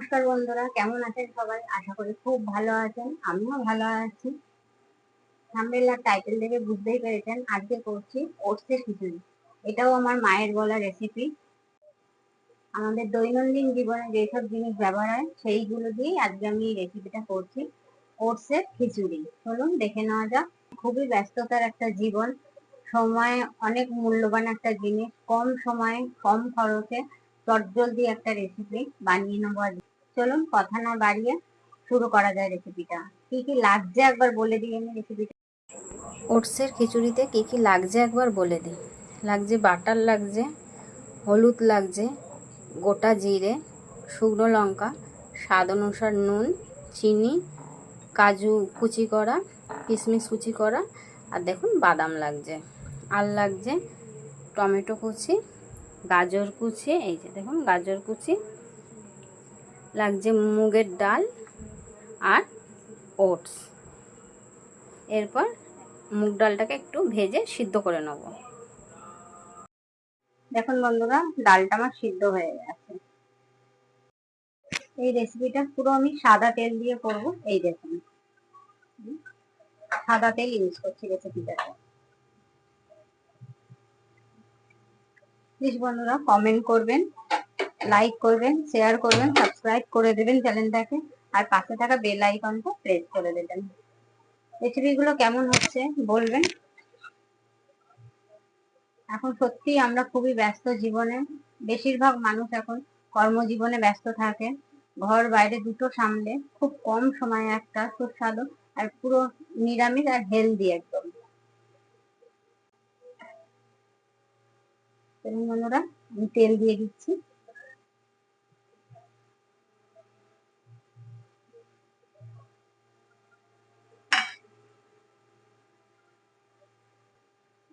নমস্কার বন্ধুরা, কেমন আছেন সবাই? আশা করি খুব ভালো আছেন, আমিও ভালো আছি। থাম্বনেল আর টাইটেল দেখে বুঝতেই পেরেছেন, আজকে করছি ওটসের খিচুড়ি। এটাও আমার মায়ের বলা রেসিপি আমাদের দৈনন্দিন জীবনে যেসব জিনিস ব্যবহার হয়, সেইগুলো দিয়েই আজকে আমি এই রেসিপিটা করছি ওটসের খিচুড়ি। চলুন, দেখে নেওয়া যাক। খুবই ব্যস্ততার একটা জীবন, সময় অনেক মূল্যবান একটা জিনিস, কম সময়ে, কম খরচে চটজলদি একটা রেসিপি বানিয়ে নেব চলুন কথা না বাড়িয়ে শুরু করা যায় রেসিপিটা কি কি লাগছে একবার বলে দিই আমি রেসিপিটা ওটসের খিচুড়িতে কী কী লাগছে একবার বলে দিই। লাগছে বাটার লাগছে, হলুদ লাগছে, গোটা জিরে, শুকনো লঙ্কা, স্বাদ অনুসার নুন, চিনি, কাজু কুচি করা কিশমিশ কুচি করা, আর দেখুন বাদাম লাগছে। আর লাগছে টমেটো কুচি, গাজর কুচি, এই যে দেখুন গাজর কুচি লাগছে মুগের ডাল আর ওটস। এরপর মুগ ডালটাকে একটু ভেজে সিদ্ধ করে নেব। দেখুন বন্ধুরা, ডালটা আমার সিদ্ধ হয়ে গেছে। এই রেসিপিটা পুরো আমি সাদা তেল দিয়ে করব। এই দেখুন। সাদা তেল ইউজ করছি রেসিপিটাতে প্লিজ বন্ধুরা কমেন্ট করবেন। লাইক করবেন শেয়ার করবেন সাবস্ক্রাইব করে দেবেন চ্যানেলটাকে আর পাশে থাকা বেল আইকনটা প্রেস করে দেবেন। রেসিপিগুলো কেমন হচ্ছে বলবেন? এখন সত্যি আমরা খুবই ব্যস্ত জীবনে। বেশিরভাগ মানুষ এখন কর্মজীবনে ব্যস্ত থাকে। ঘর বাইরে দুটো সামলে, খুব কম সময়ে একটা সুস্বাদু আর পুরো নিরামিষ আর হেলদি একদম। তেল দিয়ে দিচ্ছি।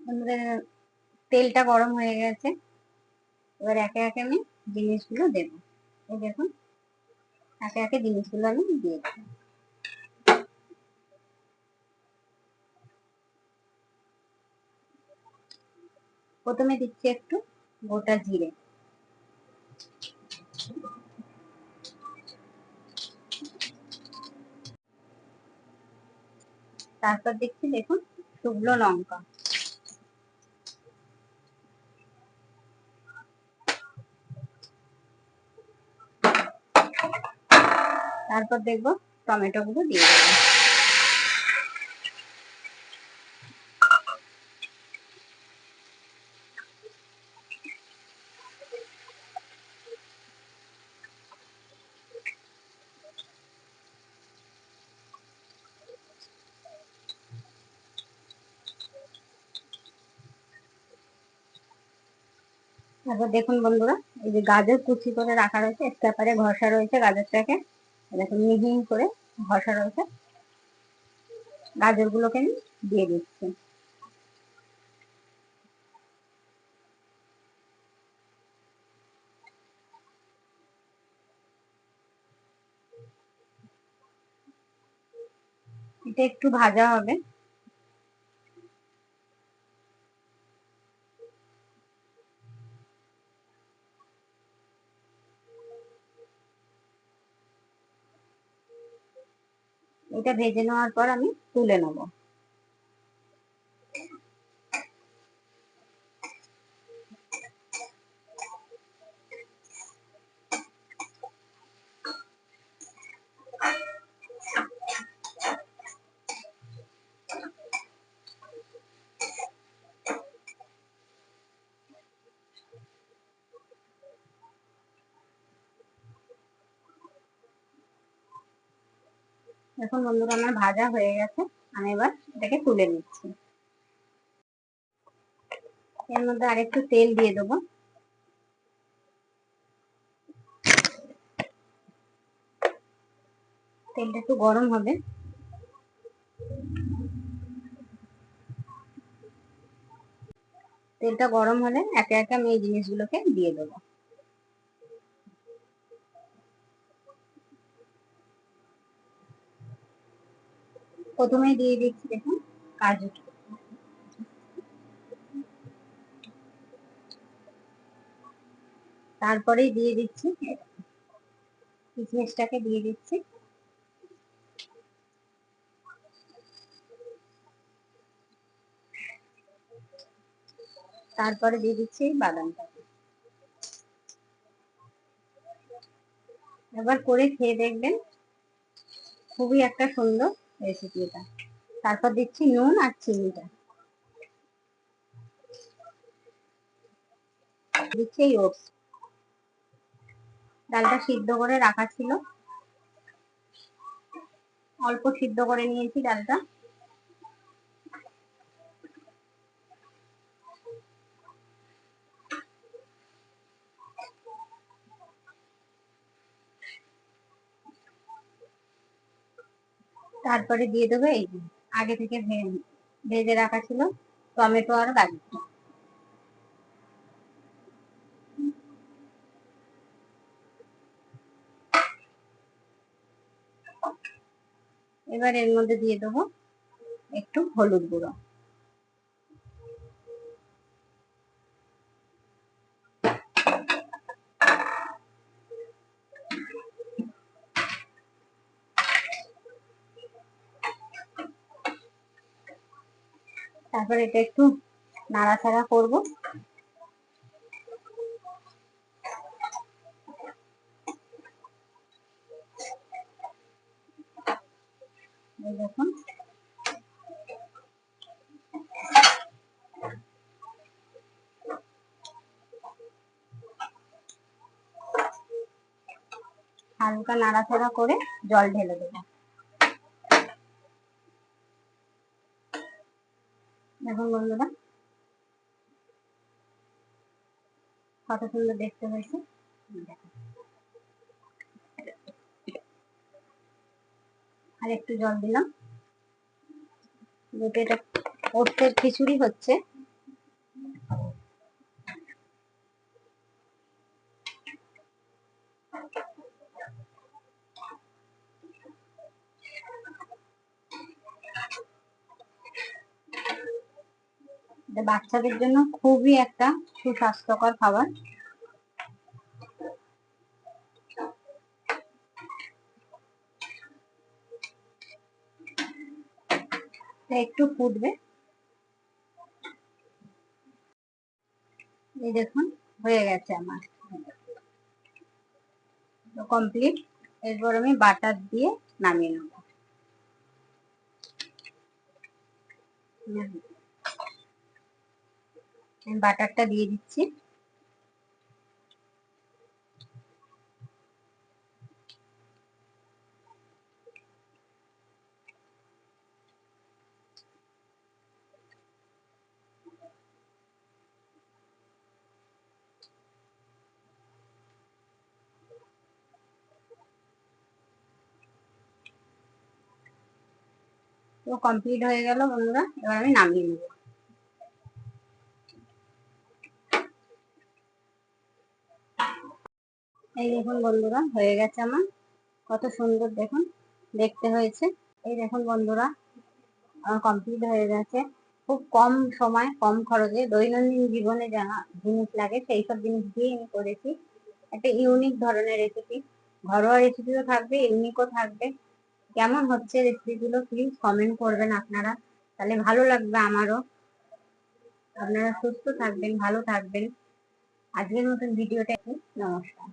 বন্ধুরা তেলটা গরম হয়ে গেছে। এবার একে একে আমি জিনিসগুলো দেব। এই দেখুন, একে একে জিনিসগুলো আমি দিয়ে দেবো। প্রথমে দিচ্ছি একটু গোটা জিরে। তারপর দেখছি দেখুন শুকনো লঙ্কা। তারপর দেখব টমেটো গুলো দিয়ে দেবো। তারপর দেখুন বন্ধুরা, এই যে গাজর কুচি করে রাখা রয়েছে স্ক্যাপারে ঘষা রয়েছে গাজরটাকে। দেখুন মিহি করে ঘষা রয়েছে। গাজরগুলোকে আমি দিয়ে দিচ্ছি। এটা একটু ভাজা হবে। এটা ভেজে নেওয়ার পর আমি তুলে নেব। এখন বন্ধুরা আমার ভাজা হয়ে গেছে। আমি এবার এটাকে তুলে নিচ্ছি। এর মধ্যে আরেকটু তেল দিয়ে দেবো। তেলটা একটু গরম হবে। তেলটা গরম হলে একে একে আমি এই জিনিসগুলোকে দিয়ে দেবো। প্রথমে দিয়ে দিচ্ছি, দেখুন কাজু তারপরেই দিয়ে দিচ্ছি কিশমিশটাকে দিয়ে দিচ্ছি। তারপরে দিয়ে দিচ্ছি বাদামটাকে এবার করে খেয়ে দেখবেন, খুবই একটা সুন্দর রেসিপি এটা তারপর দিচ্ছি নুন আর চিনিটা। দিচ্ছি এই ওটস। ডালটা সিদ্ধ করে রাখা ছিল। অল্প সিদ্ধ করে নিয়েছি ডালটা। তারপরে দিয়ে দেবো এই আগে থেকে ভেজে রাখা ছিল টমেটো আর গাজরটা এবার এর মধ্যে দিয়ে দেবো একটু হলুদ গুঁড়ো। তারপর এটা একটু নাড়াচাড়া করব। দেখুন। হালকা নাড়াচাড়া করে জল ঢেলে দেবো। দেখুন বন্ধুরা কত সুন্দর দেখতে হয়েছে। আর একটু জল দিলাম। যেহেতু খিচুড়ি হচ্ছে এটা বাচ্চাদের জন্য খুবই একটা সুস্বাস্থ্যকর খাবার। একটু ফুটবে। এই দেখুন, হয়ে গেছে আমার। কমপ্লিট এরপর আমি বাটার দিয়ে নামিয়ে নেব। বাটারটা দিয়ে দিচ্ছি। তো কমপ্লিট হয়ে গেল বন্ধুরা এবার আমি নামিয়ে নেব। এই দেখুন বন্ধুরা, হয়ে গেছে আমার। কত সুন্দর দেখুন, দেখতে হয়েছে। এই দেখুন বন্ধুরা, আমার কমপ্লিট হয়ে গেছে। খুব কম সময়, কম খরচে দৈনন্দিন জীবনে যা জিনিস লাগে, সেই সব জিনিস দিয়ে আমি করেছি। একটা ইউনিক ধরনের রেসিপি ঘরোয়া রেসিপিও থাকবে ইউনিকও থাকবে। কেমন হচ্ছে রেসিপিগুলো প্লিজ কমেন্ট করবেন আপনারা। তাহলে ভালো লাগবে আমারও। আপনারা সুস্থ থাকবেন, ভালো থাকবেন। আজকের মতন ভিডিওটা নমস্কার।